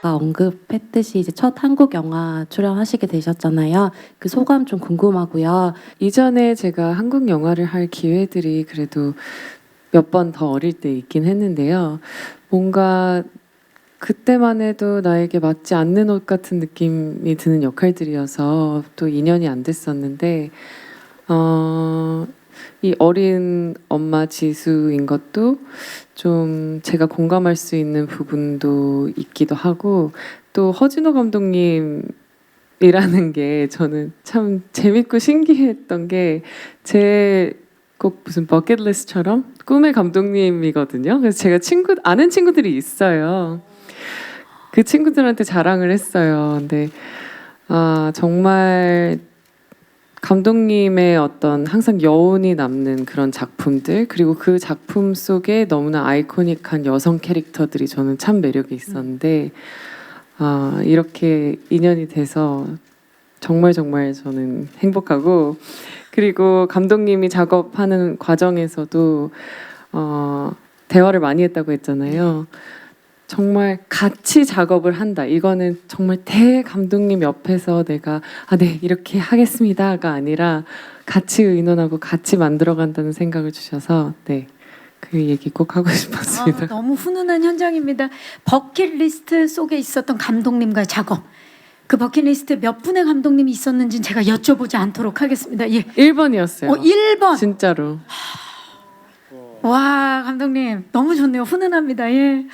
아까 언급했듯이 이제 첫 한국 영화 출연하시게 되셨잖아요. 그 소감 좀 궁금하고요. 이전에 제가 한국 영화를 할 기회들이 그래도 몇 번 더 어릴 때 있긴 했는데요. 뭔가 그때만 해도 나에게 맞지 않는 옷 같은 느낌이 드는 역할들이어서 또 인연이 안 됐었는데 어, 이 어린 엄마 지수인 것도 좀 제가 공감할 수 있는 부분도 있기도 하고 또 허진호 감독님 이라는 게 저는 참 재밌고 신기했던 게 제 꼭 무슨 버킷리스트처럼 꿈의 감독님이거든요. 그래서 제가 친구 아는 친구들이 있어요. 그 친구들한테 자랑을 했어요. 근데 아 정말 감독님의 어떤 항상 여운이 남는 그런 작품들 그리고 그 작품 속에 너무나 아이코닉한 여성 캐릭터들이 저는 참 매력이 있었는데 아 이렇게 인연이 돼서 정말 정말 저는 행복하고 그리고 감독님이 작업하는 과정에서도 어, 대화를 많이 했다고 했잖아요. 정말 같이 작업을 한다. 이거는 정말 대 감독님 옆에서 내가 아, 네, 이렇게 하겠습니다가 아니라 같이 의논하고 같이 만들어 간다는 생각을 주셔서 네. 그 얘기 꼭 하고 싶었습니다. 아, 너무 훈훈한 현장입니다. 버킷리스트 속에 있었던 감독님과의 작업. 그 버킷리스트 몇 분의 감독님이 있었는지 제가 여쭤보지 않도록 하겠습니다. 예. 1번이었어요. 어, 1번. 진짜로. 와, 감독님. 너무 좋네요. 훈훈합니다. 예.